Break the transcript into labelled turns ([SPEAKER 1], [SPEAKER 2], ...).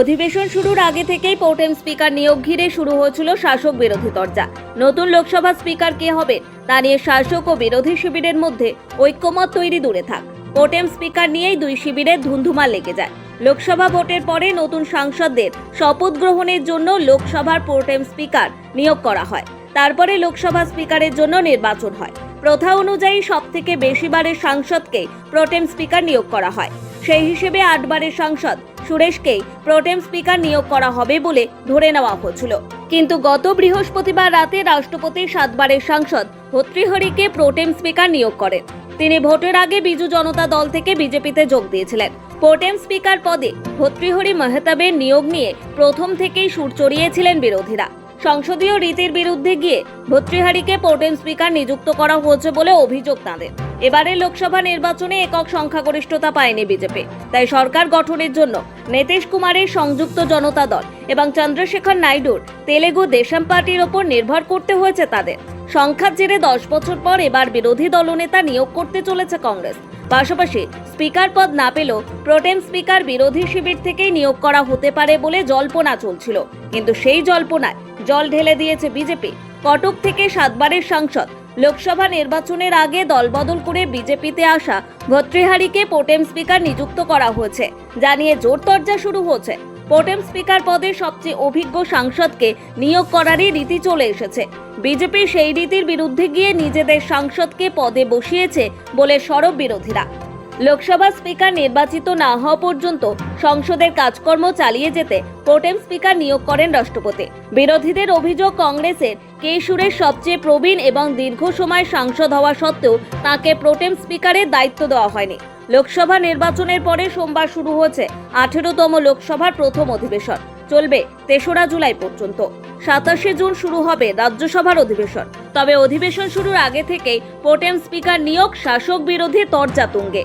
[SPEAKER 1] অধিবেশন শুরুর আগে থেকেই পোর্টেম স্পিকার নিয়োগ ঘিরে শুরু হয়েছিল শাসক বিরোধী তরজা নতুন লোকসভা স্পিকার কে হবে তা নিয়ে শাসক ও বিরোধী শিবিরের মধ্যে ঐক্যমত তৈরি দূরে থাক। পোর্টেম স্পিকার নিয়েই দুই শিবিরের ধুন্ধুমার লেগে যায়। লোকসভা ভোটের পরে নতুন সাংসদদের শপথ গ্রহণের জন্য লোকসভার পোর্টেম স্পিকার নিয়োগ করা হয়। তারপরে লোকসভা স্পিকারের জন্য নির্বাচন হয়। প্রথা অনুযায়ী সব থেকে বেশিবারের সাংসদকে প্রোটেম স্পিকার নিয়োগ করা হয়। সেই হিসেবে আটবারের সাংসদ সুরেশকেই প্রোটেম স্পিকার নিয়োগ করা হবে বলে ধরে নেওয়া হয়েছিল কিন্তু গত বৃহস্পতিবার রাতে রাষ্ট্রপতি সাতবারের সাংসদ ভর্তৃহরিকে প্রোটেম স্পিকার নিয়োগ করেন। তিনি ভোটের আগে বিজু জনতা দল থেকে বিজেপিতে যোগ দিয়েছিলেন। প্রোটেম স্পিকার পদে ভর্তৃহরি মেহতাবের নিয়োগ নিয়ে প্রথম থেকেই সুর চড়িয়েছিলেন বিরোধীরা। সংসদীয় রীতির বিরুদ্ধে গিয়ে ভর্তৃহারিকে প্রোটেম স্পিকার নিযুক্ত করা হয়েছে বলে অভিযোগ তাঁদের। এবারে লোকসভা নির্বাচনে একক সংখ্যাগরিষ্ঠতা পায়নি বিজেপি। তাই সরকার গঠনের জন্য নীতিশ কুমারের সংযুক্ত জনতা দল এবং চন্দ্রশেখর নাইডুর তেলেগু দেশম পার্টির ওপর নির্ভর করতে হয়েছে তাদের। সংখ্যার জেরে দশ বছর পর এবার বিরোধী দলনেতা নিয়োগ করতে চলেছে কংগ্রেস। পাশাপাশি স্পিকার পদ না পেলেও প্রোটেম স্পিকার বিরোধী শিবির থেকেই নিয়োগ করা হতে পারে বলে জল্পনা চলছিল। কিন্তু সেই জল্পনায় জল ঢেলে দিয়েছে বিজেপি। কটক থেকে সাতবারের সাংসদ। লোকসভা নির্বাচনের আগে দলবদল করে বিজেপিতে আসা ভত্রিহারিকে পোটেম স্পিকার নিযুক্ত করা হয়েছে। যা নিয়ে জোর তর্জা শুরু হয়েছে। পোটেম স্পিকার পদে সবচেয়ে অভিজ্ঞ সাংসদকে নিয়োগ করারই রীতি চলে এসেছে। বিজেপি সেই রীতির বিরুদ্ধে গিয়ে নিজেদের সাংসদকে পদে বসিয়েছে বলে সরব বিরোধীরা। লোকসভা স্পিকার নির্বাচিত না হওয়া পর্যন্ত সংসদের কাজকর্ম চালিয়ে যেতে প্রোটেম স্পিকার নিয়োগ করেন রাষ্ট্রপতি। বিরোধীদের অভিযোগ কংগ্রেসের কে সুরেশ সবচেয়ে প্রবীণ এবং দীর্ঘ সময় সাংসদ হওয়া সত্ত্বেও তাকে প্রোটেম স্পিকারের দায়িত্ব দেওয়া হয়নি। লোকসভা নির্বাচনের পরে সোমবার শুরু হয়েছে আঠেরোতম লোকসভার প্রথম অধিবেশন। চলবে তেসরা জুলাই পর্যন্ত। সাতাশে জুন শুরু হবে রাজ্যসভার অধিবেশন। তবে অধিবেশন শুরুর আগে থেকেই প্রোটেম স্পিকার নিয়োগ শাসক বিরোধী তরজা তুঙ্গে।